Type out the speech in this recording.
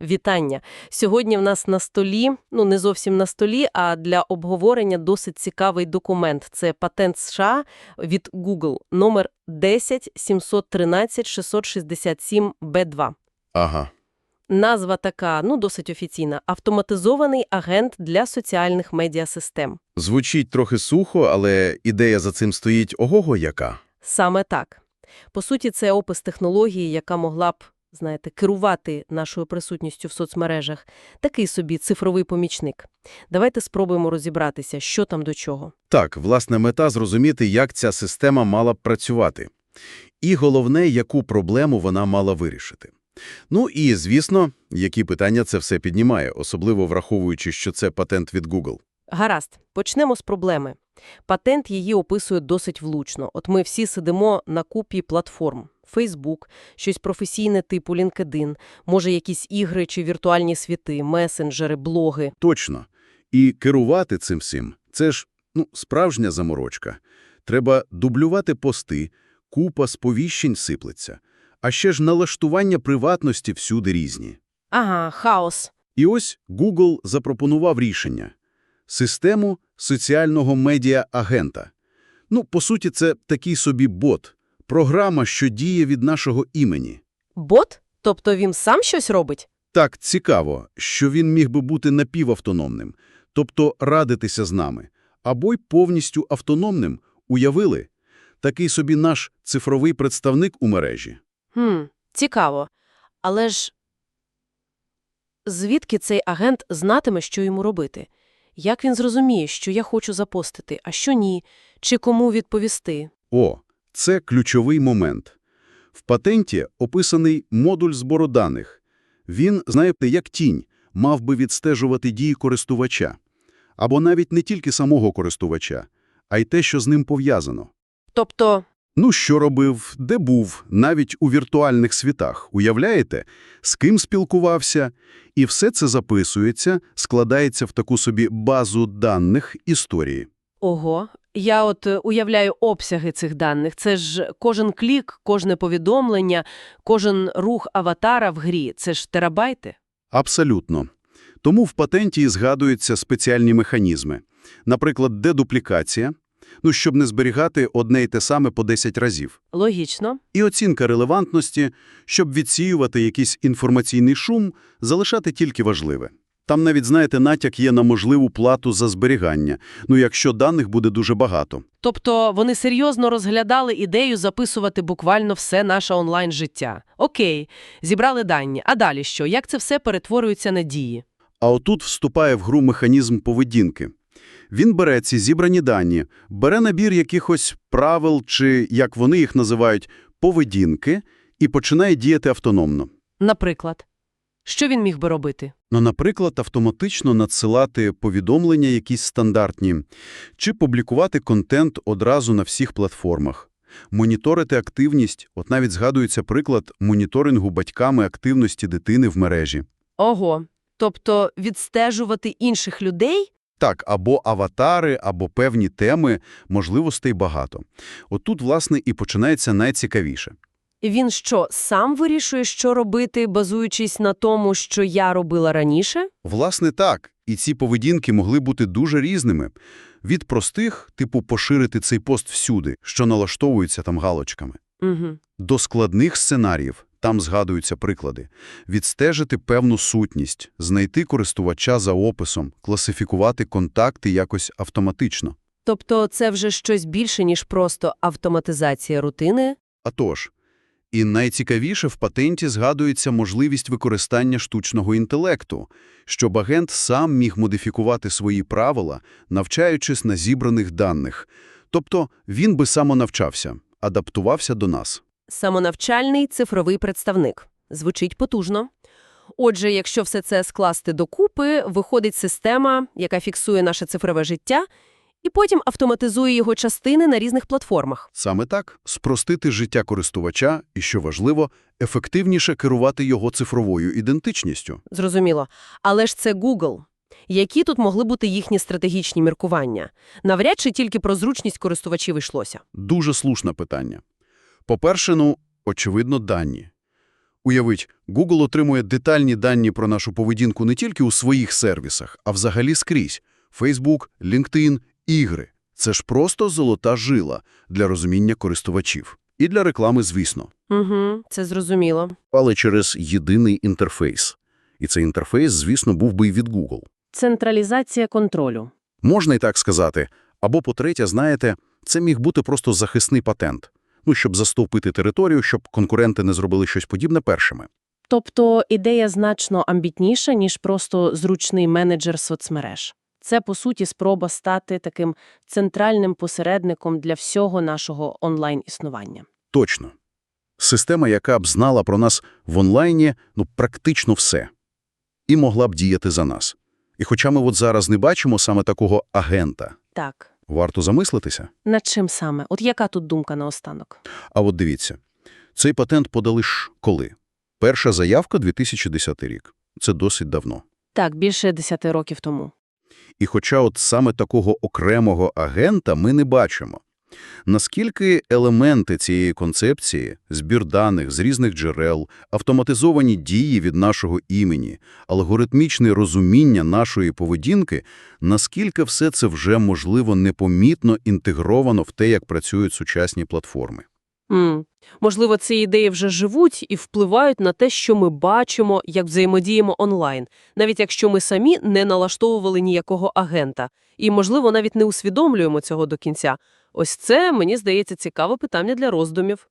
Вітання! Сьогодні в нас на столі, ну не зовсім на столі, а для обговорення досить цікавий документ. Це патент США від Google номер 10713667B2. Ага. Назва така, ну досить офіційна – автоматизований агент для соціальних медіасистем. Звучить трохи сухо, але ідея за цим стоїть ого-го яка. Саме так. По суті, це опис технології, яка могла б, знаєте, керувати нашою присутністю в соцмережах. Такий собі цифровий помічник. Давайте спробуємо розібратися, що там до чого. Так, власне мета – зрозуміти, як ця система мала б працювати. І головне, яку проблему вона мала вирішити. Ну і, звісно, які питання це все піднімає, особливо враховуючи, що це патент від Google. Гаразд, почнемо з проблеми. Патент її описує досить влучно. От ми всі сидимо на купі платформ. Facebook, щось професійне типу LinkedIn, може якісь ігри чи віртуальні світи, месенджери, блоги. Точно. І керувати цим всім – це ж, ну, справжня заморочка. Треба дублювати пости, купа сповіщень сиплеться. А ще ж налаштування приватності всюди різні. Ага, хаос. І ось Google запропонував рішення – систему соціального медіа-агента. Ну, по суті, це такий собі бот, програма, що діє від нашого імені. Бот? Тобто він сам щось робить? Так, цікаво, що він міг би бути напівавтономним, тобто радитися з нами, або й повністю автономним, уявили? Такий собі наш цифровий представник у мережі. Хм, цікаво. Але ж звідки цей агент знатиме, що йому робити? Як він зрозуміє, що я хочу запостити, а що ні? Чи кому відповісти? О, це ключовий момент. В патенті описаний модуль збору даних. Він, знаєте, як тінь, мав би відстежувати дії користувача. Або навіть не тільки самого користувача, а й те, що з ним пов'язано. Тобто, Ну, що робив, де був, навіть у віртуальних світах. Уявляєте? З ким спілкувався? І все це записується, складається в таку собі базу даних історії. ого, я от е, уявляю обсяги цих даних. Це ж кожен клік, кожне повідомлення, кожен рух аватара в грі. Це ж терабайти? Абсолютно. Тому в патенті і згадуються спеціальні механізми. Наприклад, дедуплікація, ну, щоб не зберігати одне й те саме по 10 разів. Логічно. І оцінка релевантності, щоб відсіювати якийсь інформаційний шум, залишати тільки важливе. Там навіть, знаєте, натяк є на можливу плату за зберігання, ну якщо даних буде дуже багато. Тобто вони серйозно розглядали ідею записувати буквально все наше онлайн-життя. Окей, зібрали дані. А далі що? Як це все перетворюється на дії? А отут вступає в гру механізм поведінки. Він бере ці зібрані дані, бере набір якихось правил чи, як вони їх називають, поведінки і починає діяти автономно. Наприклад, що він міг би робити? Ну, наприклад, автоматично надсилати повідомлення якісь стандартні, чи публікувати контент одразу на всіх платформах, моніторити активність, от навіть згадується приклад моніторингу батьками активності дитини в мережі. Ого, тобто відстежувати інших людей? Так, або аватари, або певні теми, можливостей багато. Отут, власне, і починається найцікавіше. Він що, сам вирішує, що робити, базуючись на тому, що я робила раніше? Власне, так. І ці поведінки могли бути дуже різними. Від простих, типу поширити цей пост всюди, що налаштовується там галочками, Угу. до складних сценаріїв, там згадуються приклади, відстежити певну сутність, знайти користувача за описом, класифікувати контакти якось автоматично. Тобто це вже щось більше, ніж просто автоматизація рутини? А тож, і найцікавіше в патенті згадується можливість використання штучного інтелекту, щоб агент сам міг модифікувати свої правила, навчаючись на зібраних даних. Тобто він би самонавчався, адаптувався до нас. Самонавчальний цифровий представник. Звучить потужно. Отже, якщо все це скласти докупи, виходить система, яка фіксує наше цифрове життя, і потім автоматизує його частини на різних платформах. Саме так – спростити життя користувача і, що важливо, ефективніше керувати його цифровою ідентичністю. Зрозуміло. Але ж це Google. Які тут могли бути їхні стратегічні міркування? Навряд чи тільки про зручність користувачів йшлося. Дуже слушне питання. По-перше, ну, очевидно, дані. Уявіть, Google отримує детальні дані про нашу поведінку не тільки у своїх сервісах, а взагалі скрізь – Facebook, LinkedIn, ігри. Це ж просто золота жила для розуміння користувачів. І для реклами, звісно. Угу, це зрозуміло. Але через єдиний інтерфейс. І цей інтерфейс, звісно, був би і від Google. Централізація контролю. Можна і так сказати. Або, по-третє, знаєте, це міг бути просто захисний патент. Ну, щоб застовпити територію, щоб конкуренти не зробили щось подібне першими. Тобто ідея значно амбітніша, ніж просто зручний менеджер соцмереж. Це, по суті, спроба стати таким центральним посередником для всього нашого онлайн-існування. Точно. Система, яка б знала про нас в онлайні, ну, практично все. І могла б діяти за нас. І хоча ми от зараз не бачимо саме такого агента, Так. варто замислитися. Над чим саме? От яка тут думка наостанок? А от дивіться, цей патент подали ж коли? Перша заявка – 2010 рік. Це досить давно. Так, більше 10 років тому. І хоча от саме такого окремого агента ми не бачимо, наскільки елементи цієї концепції – збір даних з різних джерел, автоматизовані дії від нашого імені, алгоритмічне розуміння нашої поведінки, наскільки все це вже, можливо, непомітно інтегровано в те, як працюють сучасні платформи. М. Можливо, ці ідеї вже живуть і впливають на те, що ми бачимо, як взаємодіємо онлайн, навіть якщо ми самі не налаштовували ніякого агента. І, можливо, навіть не усвідомлюємо цього до кінця. Ось це, мені здається, цікаве питання для роздумів.